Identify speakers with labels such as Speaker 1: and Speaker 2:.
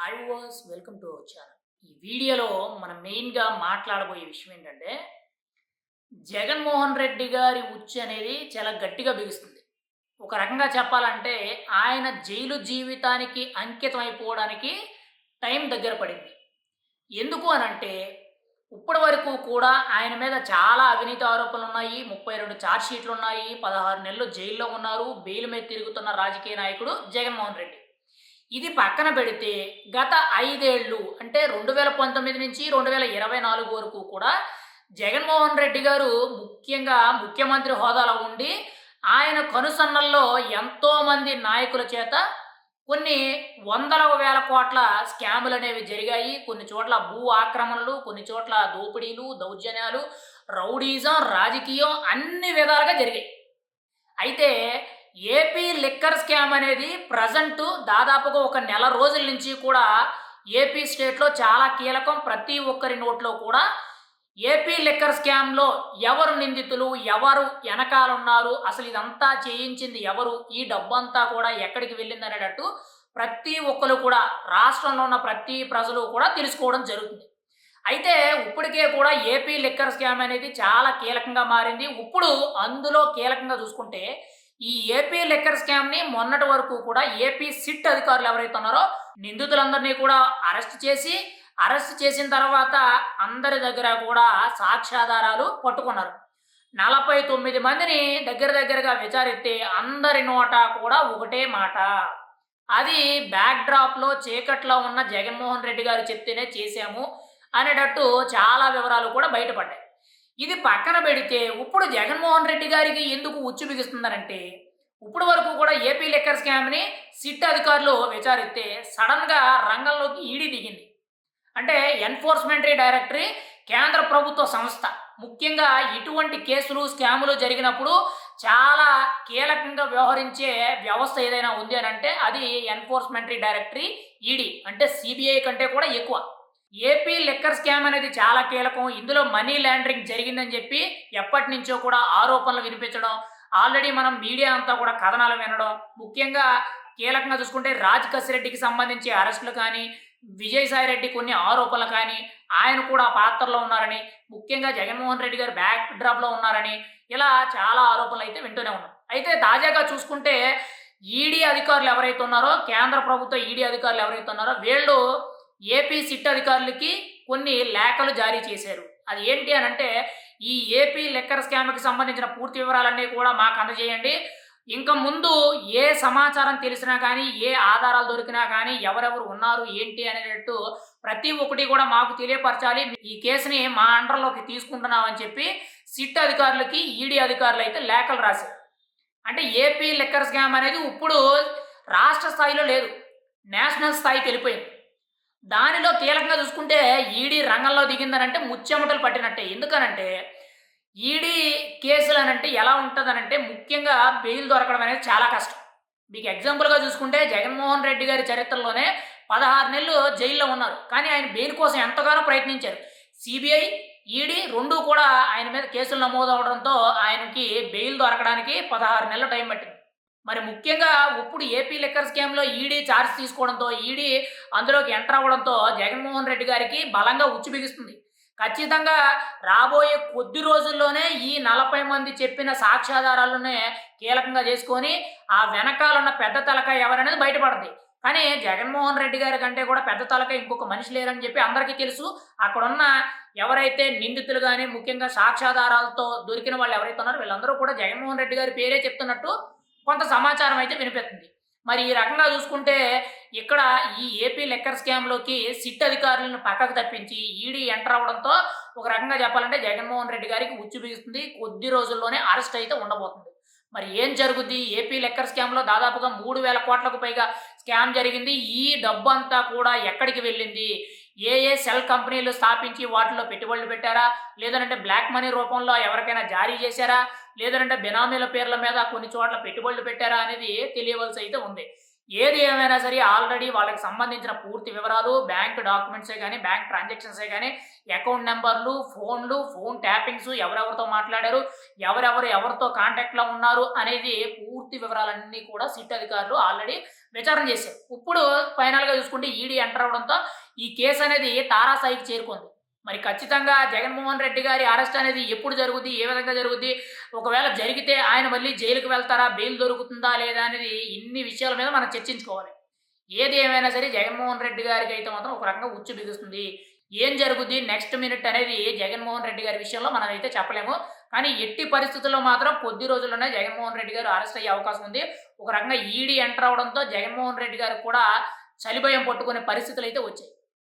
Speaker 1: Hi was welcome to our channel ఈ వీడియోలో మనం మెయిన్గా మాట్లాడబోయే విషయం ఏంటంటే జగన్మోహన్ రెడ్డి గారి ఉచ్చు అనేది చాలా గట్టిగా బిగుస్తుంది. ఒక రకంగా చెప్పాలంటే ఆయన జైలు జీవితానికి అంకితం అయిపోవడానికి టైం దగ్గర పడింది. ఎందుకు అనంటే ఇప్పటి వరకు కూడా ఆయన మీద చాలా అవినీతి ఆరోపణలు ఉన్నాయి. ముప్పై రెండు ఛార్జ్ షీట్లు ఉన్నాయి. పదహారు నెలలు జైల్లో ఉన్నారు. బెయిల్ మీద తిరుగుతున్న రాజకీయ నాయకుడు జగన్మోహన్ రెడ్డి. ఇది పక్కన పెడితే గత ఐదేళ్ళు అంటే రెండు వేల పంతొమ్మిది నుంచి రెండు వేల ఇరవై నాలుగు వరకు కూడా జగన్మోహన్ రెడ్డి గారు ముఖ్యంగా ముఖ్యమంత్రి హోదాలో ఉండి ఆయన కనుసన్నల్లో ఎంతోమంది నాయకుల చేత కొన్ని వందల వేల కోట్ల స్కాములు అనేవి జరిగాయి. కొన్ని చోట్ల భూ ఆక్రమణలు కొన్ని చోట్ల దోపిడీలు దౌర్జన్యాలు రౌడీజం రాజకీయం అన్ని విధాలుగా జరిగాయి. అయితే ఏపీ లిక్కర్ స్కామ్ అనేది ప్రజెంట్ దాదాపుగా ఒక నెల రోజుల నుంచి కూడా ఏపీ స్టేట్లో చాలా కీలకం. ప్రతి ఒక్కరి నోట్లో కూడా ఏపీ లిక్కర్ స్కామ్లో ఎవరు నిందితులు ఎవరు వెనకాల ఉన్నారు అసలు ఇదంతా చేయించింది ఎవరు ఈ డబ్బు అంతా కూడా ఎక్కడికి వెళ్ళింది అనేటట్టు ప్రతి ఒక్కరు కూడా రాష్ట్రంలో ఉన్న ప్రతి ప్రజలు కూడా తెలుసుకోవడం జరుగుతుంది. అయితే ఇప్పటికే కూడా ఏపీ లిక్కర్ స్కామ్ అనేది చాలా కీలకంగా మారింది. ఇప్పుడు అందులో కీలకంగా చూసుకుంటే ఈ ఏపీ లెక్కర్ స్కామ్ని మొన్నటి వరకు కూడా ఏపీ సిట్ అధికారులు ఎవరైతే ఉన్నారో నిందితులందరినీ కూడా అరెస్ట్ చేసి అరెస్ట్ చేసిన తర్వాత అందరి దగ్గర కూడా సాక్ష్యాధారాలు పట్టుకున్నారు. నలభై తొమ్మిది మందిని దగ్గర దగ్గరగా విచారిస్తే అందరి నోట కూడా ఒకటే మాట. అది బ్యాక్ డ్రాప్లో చీకట్లో ఉన్న జగన్మోహన్ రెడ్డి గారు చెప్తేనే చేశాము అనేటట్టు చాలా వివరాలు కూడా బయటపడ్డాయి. ఇది పక్కన పెడితే ఇప్పుడు జగన్మోహన్ రెడ్డి గారికి ఎందుకు ఉచ్చు బిగుస్తుందనంటే ఇప్పుడు వరకు కూడా ఏపీ లెక్కర్ స్కామ్ని సిట్ అధికారులు విచారిస్తే సడన్గా రంగంలోకి ఈడీ దిగింది. అంటే ఎన్ఫోర్స్మెంటరీ డైరెక్టరీ కేంద్ర ప్రభుత్వ సంస్థ. ముఖ్యంగా ఇటువంటి కేసులు స్కాములు జరిగినప్పుడు చాలా కీలకంగా వ్యవహరించే వ్యవస్థ ఏదైనా ఉంది అని అంటే అది ఎన్ఫోర్స్మెంటరీ డైరెక్టరీ ఈడీ. అంటే సిబిఐ కంటే కూడా ఎక్కువ. ఏపీ లిక్కర్ స్కామ్ అనేది చాలా కీలకం. ఇందులో మనీ లాండరింగ్ జరిగిందని చెప్పి ఎప్పటి నుంచో కూడా ఆరోపణలు వినిపించడం ఆల్రెడీ మనం మీడియా అంతా కూడా కథనాలు వినడం ముఖ్యంగా కీలకంగా చూసుకుంటే రాజ్ కసిరెడ్డికి సంబంధించి అరెస్టులు కానీ విజయసాయి రెడ్డి కొన్ని ఆరోపణలు కానీ ఆయన కూడా పాత్రలో ఉన్నారని ముఖ్యంగా జగన్మోహన్ రెడ్డి గారు బ్యాక్ డ్రాప్లో ఉన్నారని ఇలా చాలా ఆరోపణలు అయితే వింటూనే ఉన్నాం. అయితే తాజాగా చూసుకుంటే ఈడీ అధికారులు ఎవరైతే ఉన్నారో కేంద్ర ప్రభుత్వ ఈడీ అధికారులు ఎవరైతే ఉన్నారో వీళ్ళు ఏపీ సిట్ అధికారులకి కొన్ని లేఖలు జారీ చేశారు. అది ఏంటి అని అంటే ఈ ఏపీ లెక్కర్ స్కామ్కి సంబంధించిన పూర్తి వివరాలన్నీ కూడా మాకు అందజేయండి. ఇంకా ముందు ఏ సమాచారం తెలిసినా కానీ ఏ ఆధారాలు దొరికినా కానీ ఎవరెవరు ఉన్నారు ఏంటి అనేటట్టు ప్రతి ఒక్కటి కూడా మాకు తెలియపరచాలి. ఈ కేసుని మా అండర్లోకి తీసుకుంటున్నామని చెప్పి సిట్ అధికారులకి ఈడీ అధికారులు అయితే లేఖలు రాశారు. అంటే ఏపీ లెక్కర్ స్కామ్ అనేది ఇప్పుడు రాష్ట్ర స్థాయిలో లేదు. నేషనల్ స్థాయికి వెళ్ళిపోయింది. దానిలో కీలకంగా చూసుకుంటే ఈడీ రంగంలో దిగిందనంటే ముచ్చెమటలు పట్టినట్టే. ఎందుకనంటే ఈడీ కేసులు అనంటే ఎలా ఉంటుందనంటే ముఖ్యంగా బెయిల్ దొరకడం అనేది చాలా కష్టం. మీకు ఎగ్జాంపుల్గా చూసుకుంటే జగన్మోహన్ రెడ్డి గారి చరిత్రలోనే పదహారు నెలలు జైల్లో ఉన్నారు. కానీ ఆయన బెయిల్ కోసం ఎంతగానో ప్రయత్నించారు. సిబిఐ ఈడీ రెండు కూడా ఆయన మీద కేసులు నమోదు అవడంతో ఆయనకి బెయిల్ దొరకడానికి పదహారు నెలలు టైం పట్టింది. మరి ముఖ్యంగా ఇప్పుడు ఏపీ లెక్కర్ స్కామ్లో ఈడీ ఛార్జ్ తీసుకోవడంతో ఈడీ అందులోకి ఎంటర్ అవ్వడంతో జగన్మోహన్ రెడ్డి గారికి బలంగా ఉచ్చు బిగుస్తుంది. ఖచ్చితంగా రాబోయే కొద్ది రోజుల్లోనే ఈ నలభై మంది చెప్పిన సాక్ష్యాధారాలనే కీలకంగా చేసుకొని ఆ వెనకాల ఉన్న పెద్ద తలక ఎవరనేది బయటపడుతుంది కానీ జగన్మోహన్ రెడ్డి గారి కంటే కూడా పెద్ద తలక ఇంకొక మనిషి లేరని చెప్పి అందరికీ తెలుసు. అక్కడున్న ఎవరైతే నిందితులు కానీ ముఖ్యంగా సాక్ష్యాధారాలతో దొరికిన వాళ్ళు ఎవరైతే ఉన్నారో వీళ్ళందరూ కూడా జగన్మోహన్ రెడ్డి గారి పేరే చెప్తున్నట్టు కొంత సమాచారం అయితే వినిపిస్తుంది. మరి ఈ రకంగా చూసుకుంటే ఇక్కడ ఈ ఏపీ లెక్కర్ స్కామ్లోకి సిట్ అధికారులను పక్కకు తప్పించి ఈడీ ఎంటర్ అవడంతో ఒక రకంగా చెప్పాలంటే జగన్మోహన్ రెడ్డి గారికి ఉచ్చు బిగుస్తుంది. కొద్ది రోజుల్లోనే అరెస్ట్ అయితే ఉండబోతుంది. మరి ఏం జరుగుద్ది? ఏపీ లెక్కర్ స్కామ్లో దాదాపుగా మూడు వేల కోట్లకు పైగా స్కామ్ జరిగింది. ఈ డబ్బు అంతా కూడా ఎక్కడికి వెళ్ళింది? ఏ ఏ సెల్ కంపెనీలు స్థాపించి వాటిలో పెట్టుబడులు పెట్టారా? లేదంటే బ్లాక్ మనీ రూపంలో ఎవరికైనా జారీ చేశారా? లేదంటే బినామీల పేర్ల మీద కొన్ని చోట్ల పెట్టుబడులు పెట్టారా అనేది తెలియవలసి అయితే ఉంది. ఏది ఏమైనా సరే ఆల్రెడీ వాళ్ళకి సంబంధించిన పూర్తి వివరాలు బ్యాంక్ డాక్యుమెంట్సే కానీ బ్యాంక్ ట్రాన్సాక్షన్సే కానీ అకౌంట్ నెంబర్లు ఫోన్లు ఫోన్ ట్యాపింగ్స్ ఎవరెవరితో మాట్లాడారు ఎవరెవరు ఎవరితో కాంటాక్ట్లో ఉన్నారు అనేది పూర్తి వివరాలన్నీ కూడా సిట్ అధికారులు ఆల్రెడీ విచారణ చేశారు. ఇప్పుడు ఫైనల్గా చూసుకుంటే ఈడీ ఎంటర్ అవడంతో ఈ కేసు అనేది తారాస్థాయికి చేరుకుంది? మరి ఖచ్చితంగా జగన్మోహన్ రెడ్డి గారి అరెస్ట్ అనేది ఎప్పుడు జరుగుద్ది? ఏ విధంగా జరుగుద్ది? ఒకవేళ జరిగితే ఆయన మళ్ళీ జైలుకు వెళ్తారా? బెయిల్ దొరుకుతుందా లేదా అనేది ఇన్ని విషయాల మీద మనం చర్చించుకోవాలి. ఏది ఏమైనా సరే జగన్మోహన్ రెడ్డి గారికి అయితే మాత్రం ఒక రకంగా ఉచ్చు బిగుస్తుంది. ఏం జరుగుద్ది? నెక్స్ట్ మినిట్ అనేది జగన్మోహన్ రెడ్డి గారి విషయంలో మనం అయితే చెప్పలేము. కానీ ఎట్టి పరిస్థితుల్లో మాత్రం కొద్ది రోజుల్లోనే జగన్మోహన్ రెడ్డి గారు అరెస్ట్ అయ్యే అవకాశం ఉంది. ఒక రకంగా ఈడీ ఎంటర్ అవడంతో జగన్మోహన్ రెడ్డి గారు కూడా చలిభయం పట్టుకునే పరిస్థితులు అయితే వచ్చాయి.